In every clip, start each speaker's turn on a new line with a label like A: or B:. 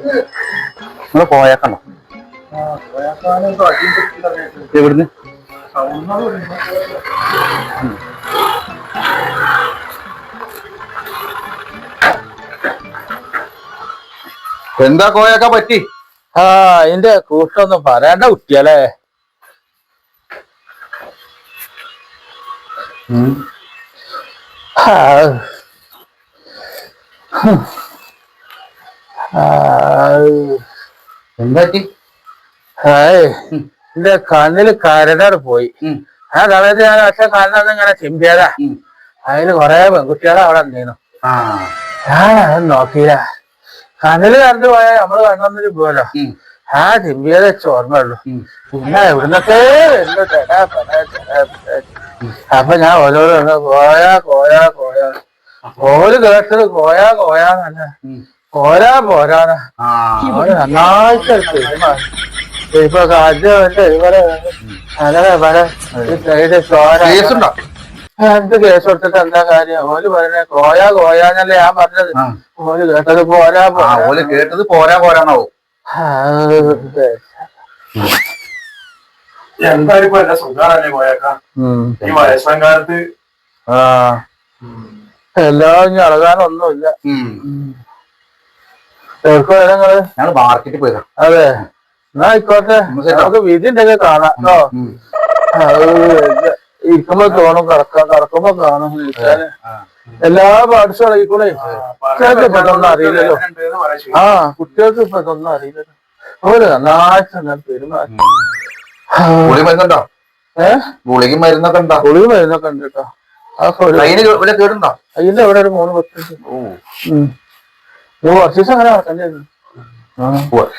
A: നിങ്ങൾ പോയേക്കണ്ടോ? എവിടുന്ന്? എന്താ കോയക്ക പറ്റി?
B: ആ അതിന്റെ കൂട്ടൊന്നും പറയണ്ട കുട്ടിയല്ലേ ആ. ആ.
A: എന്താ
B: ഹായ്. എന്റെ കണ്ണിൽ കരടാട് പോയി. ആ സമയത്ത് ഞാൻ ഒറ്റ കണ്ണൊന്നും ഇങ്ങനെ ചിമ്പിയതാ
A: ഉം.
B: അതിൽ കൊറേ പെൺകുട്ടികളെ അവിടെ ഉണ്ടായിരുന്നു ഞാൻ നോക്കിയില്ല കണ്ണിൽ കറണ്ട് പോയാൽ നമ്മൾ കണ്ണൊന്നും
A: പോലോ.
B: ആ ചിമ്പിയതെ
A: ഉം.
B: പിന്നെ എവിടുന്നൊക്കെ. അപ്പൊ ഞാൻ ഓരോരോ കോയാ കോയാ കോയാ ഓര് കേട്ടത് കോയാ കോയാന്നല്ല നന്നായിട്ട് ഇപ്പൊ ഇവരെ അങ്ങനെ ചോര
A: കേസുണ്ടോ
B: എന്ത് കേസ് കൊടുത്തിട്ട് എന്താ കാര്യം? ഓൽ പറഞ്ഞ കോയാ കോയാന്നല്ലേ ഞാൻ പറഞ്ഞത്. ഓൽ കേട്ടത് പോരാ പോരാ.
A: ഓൽ കേട്ടത് പോരാ
B: പോരാണോ
C: എന്തായാലും ഇപ്പൊ എന്റെ സുഖാണല്ലേ പോയേക്കാം? ഈ വയസ്സാം കാലത്ത്
B: ആ എല്ലാം ഇനി അളകാനൊന്നുമില്ല.
A: ഞങ്ങൾ മാർക്കറ്റിൽ പോയതാ.
B: അതെ. എന്നാ ആയിക്കോട്ടെ. നമുക്ക് ഉണ്ടെങ്കിൽ കാണാം കേട്ടോ ഇരിക്കുമ്പോ തോന്നും കറക്കാം കറക്കുമ്പോ കാണും.
A: ആ.
B: എല്ലാ പാർട്സും ഇളകിക്കൂടെ? കുട്ടികൾക്ക് ഇപ്പൊ ഇതൊന്നും അറിയില്ലല്ലോ. ആ കുട്ടികൾക്ക് ഇപ്പൊ ഇതൊന്നും അറിയില്ലല്ലോ. ഓര് നന്നായിട്ട് ഞാൻ പെരുമാറി.
A: ഗുളി മരുന്നുണ്ടോ?
B: ഏ?
A: ഗുളിക മരുന്നൊക്കെ ഉണ്ടോ?
B: ഗുളിക മരുന്നൊക്കെ ഉണ്ട് കേട്ടോ അതിന്റെ ഇവിടെ ഒരു മൂന്ന് പത്ത്
A: ഓ
B: കുറച്ച് ദിവസം അങ്ങനെ. ആ.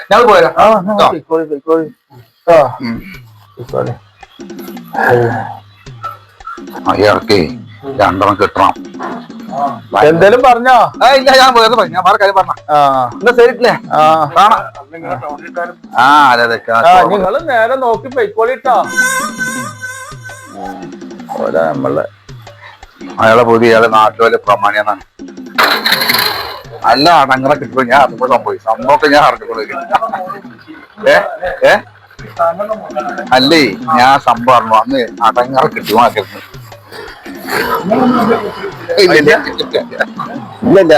A: ഞങ്ങൾ പോയതാ
B: ആ എന്നാ പോയിക്കോളി പോയിക്കോളി ആ.
A: ഉം.
B: പോയിക്കോളി
A: അയാൾക്ക് രണ്ടെണ്ണം കിട്ടണം.
B: എന്തേലും പറഞ്ഞോ?
A: ഇല്ല ഞാൻ വേറെ പറഞ്ഞു. ഞാൻ വേറെ കാര്യം പറഞ്ഞ.
B: ആ.
A: എന്നാ ശരിട്ടില്ലേ
B: ആ.
A: അതെ അതെ
B: ആ നിങ്ങൾ നേരെ നോക്കി പൊയ്ക്കോളിട്ടോ. ഓരോ നമ്മളെ
A: അയാളെ പുതിയ അയാളെ നാട്ടിലെ പ്രമാണിയെന്നാണ് അല്ല അങ്ങനെ കിട്ടുമോ ഞാൻ അറിഞ്ഞപ്പോൾ സംഭവിച്ചു സംഭവമൊക്കെ ഞാൻ അറിഞ്ഞപ്പോൾ ഏ? ഏ? അല്ലേ ഞാൻ സംഭവം അറിഞ്ഞു. അന്ന് അടങ്ങറ കിട്ടുമോ ആക്കരുത് ഇല്ല ഇല്ല.